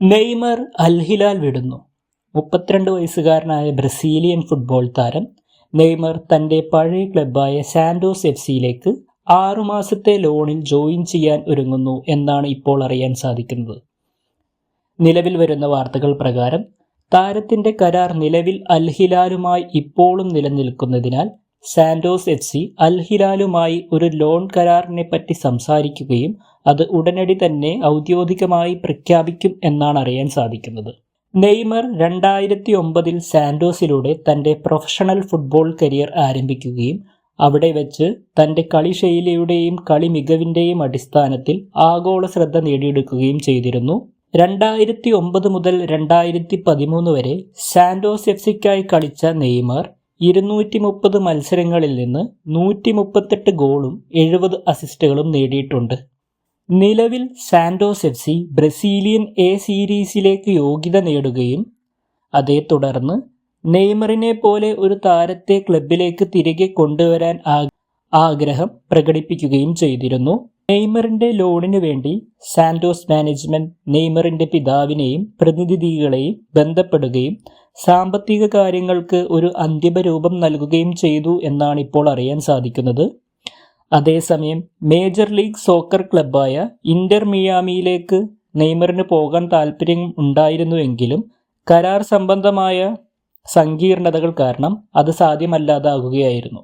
Neymar Al Hilal വിടുന്നു. മുപ്പത്തിരണ്ട് വയസ്സുകാരനായ ബ്രസീലിയൻ ഫുട്ബോൾ താരം നെയ്മർ തന്റെ പഴയ ക്ലബ്ബായ സാൻഡോസ് എഫ് സിയിലേക്ക് ആറുമാസത്തെ ലോണിൽ ജോയിൻ ചെയ്യാൻ ഒരുങ്ങുന്നു എന്നാണ് ഇപ്പോൾ അറിയാൻ സാധിക്കുന്നത്. നിലവിൽ വരുന്ന വാർത്തകൾ പ്രകാരം താരത്തിന്റെ കരാർ നിലവിൽ അൽഹിലാലുമായി ഇപ്പോഴും നിലനിൽക്കുന്നതിനാൽ സാൻഡോസ് എഫ് സി അൽ ഹിലാലുമായി ഒരു ലോൺ കരാറിനെ പറ്റി സംസാരിക്കുകയും അത് ഉടനടി തന്നെ ഔദ്യോഗികമായി പ്രഖ്യാപിക്കും എന്നാണ് അറിയാൻ സാധിക്കുന്നത്. നെയ്മർ രണ്ടായിരത്തി ഒമ്പതിൽ സാന്റോസിലൂടെ തന്റെ പ്രൊഫഷണൽ ഫുട്ബോൾ കരിയർ ആരംഭിക്കുകയും അവിടെ വെച്ച് തന്റെ കളി ശൈലിയുടെയും കളി മികവിന്റെയും അടിസ്ഥാനത്തിൽ ആഗോള ശ്രദ്ധ നേടിയെടുക്കുകയും ചെയ്തിരുന്നു. രണ്ടായിരത്തി ഒമ്പത് മുതൽ രണ്ടായിരത്തി പതിമൂന്ന് വരെ സാന്റോസ് എഫ് സിക്കായി കളിച്ച നെയ്മർ ഇരുന്നൂറ്റി മുപ്പത് മത്സരങ്ങളിൽ നിന്ന് നൂറ്റി മുപ്പത്തെട്ട് ഗോളും എഴുപത് അസിസ്റ്റുകളും നേടിയിട്ടുണ്ട്. നിലവിൽ Santos F C Brazilian A സീരീസിലേക്ക് യോഗ്യത നേടുകയും അതേ തുടർന്ന് നെയ്മറിനെ പോലെ ഒരു താരത്തെ ക്ലബിലേക്ക് തിരികെ കൊണ്ടുവരാൻ ആഗ്രഹം പ്രകടിപ്പിക്കുകയും ചെയ്തിരുന്നു. നെയ്മറിന്റെ ലോണിന് വേണ്ടി സാന്റോസ് മാനേജ്മെന്റ് നെയ്മറിന്റെ പിതാവിനെയും പ്രതിനിധികളെയും ബന്ധപ്പെടുകയും സാമ്പത്തിക കാര്യങ്ങൾക്ക് ഒരു അന്തിമ രൂപം നൽകുകയും ചെയ്തു എന്നാണ് ഇപ്പോൾ അറിയാൻ സാധിക്കുന്നത്. അതേസമയം മേജർ ലീഗ് സോക്കർ ക്ലബ്ബായ ഇന്റർ മിയാമിയിലേക്ക് നെയ്മറിന് പോകാൻ താല്പര്യം ഉണ്ടായിരുന്നുവെങ്കിലും കരാർ സംബന്ധമായ സങ്കീർണതകൾ കാരണം അത് സാധ്യമല്ലാതാകുകയായിരുന്നു